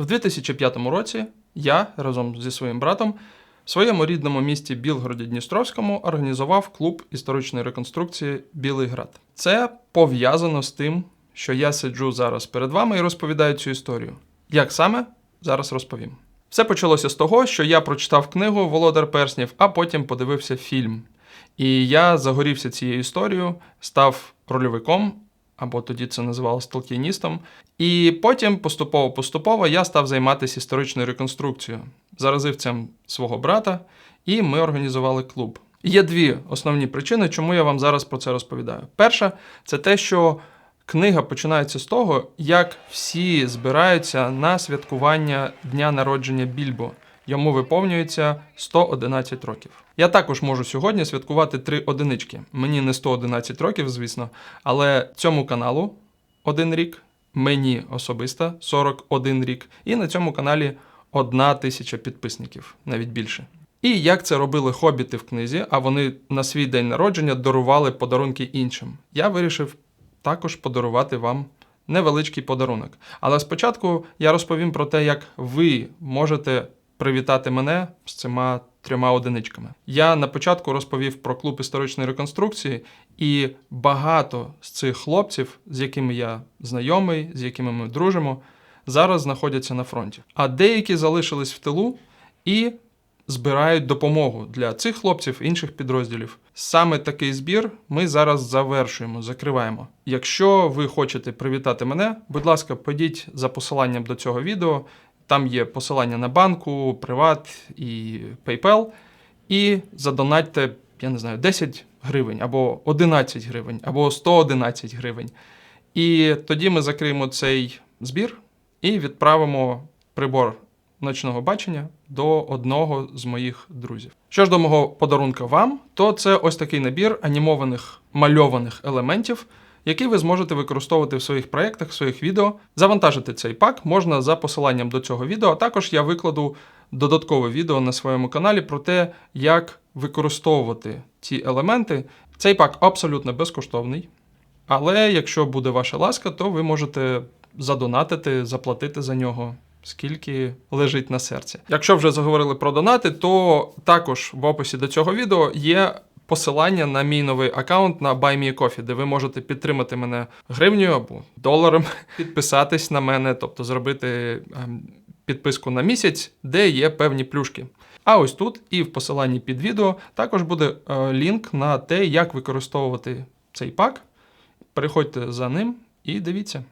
В 2005 році я разом зі своїм братом в своєму рідному місті Білгороді Дністровському організував клуб історичної реконструкції Білий Град. Це пов'язано з тим, що я сиджу зараз перед вами і розповідаю цю історію. Як саме зараз розповім. Все почалося з того, що я прочитав книгу Володар Перснів, а потім подивився фільм. І я загорівся цією історією, став рольовиком, або тоді це називалось толкіністом. І потім поступово-поступово я став займатися історичною реконструкцією, заразив цим свого брата, і ми організували клуб. Є дві основні причини, чому я вам зараз про це розповідаю. Перша це те, що книга починається з того, як всі збираються на святкування дня народження Більбо. Йому виповнюється 111 років. Я також можу сьогодні святкувати три одинички. Мені не 111 років, звісно, але цьому каналу один рік, мені особисто 41 рік, і на цьому каналі одна тисяча підписників, навіть більше. І як це робили хобіти в книзі, а вони на свій день народження дарували подарунки іншим. Я вирішив також подарувати вам невеличкий подарунок. Але спочатку я розповім про те, як ви можете привітати мене з цими трьома одиничками. Я на початку розповів про клуб історичної реконструкції, і багато з цих хлопців, з якими я знайомий, з якими ми дружимо, зараз знаходяться на фронті. А деякі залишились в тилу і збирають допомогу для цих хлопців інших підрозділів. Саме такий збір ми зараз завершуємо, закриваємо. Якщо ви хочете привітати мене, будь ласка, подіть за посиланням до цього відео. Там є посилання на банку, приват і PayPal. І задонатьте, я не знаю, 10 гривень, або 11 гривень, або 111 гривень. І тоді ми закриємо цей збір і відправимо прибор ночного бачення до одного з моїх друзів. Що ж до мого подарунка вам, то це ось такий набір анімованих мальованих елементів, який ви зможете використовувати в своїх проєктах, в своїх відео. Завантажити цей пак можна за посиланням до цього відео. А також я викладу додаткове відео на своєму каналі про те, як використовувати ці елементи. Цей пак абсолютно безкоштовний. Але якщо буде ваша ласка, то ви можете задонатити, заплатити за нього. Скільки лежить на серці. Якщо вже заговорили про донати, то також в описі до цього відео є посилання на мій новий аккаунт на BuyMeCoffee, де ви можете підтримати мене гривнею або доларом, підписатись на мене, тобто зробити ем, підписку на місяць, де є певні плюшки. А ось тут і в посиланні під відео також буде е, лінк на те, як використовувати цей пак. Переходьте за ним і дивіться.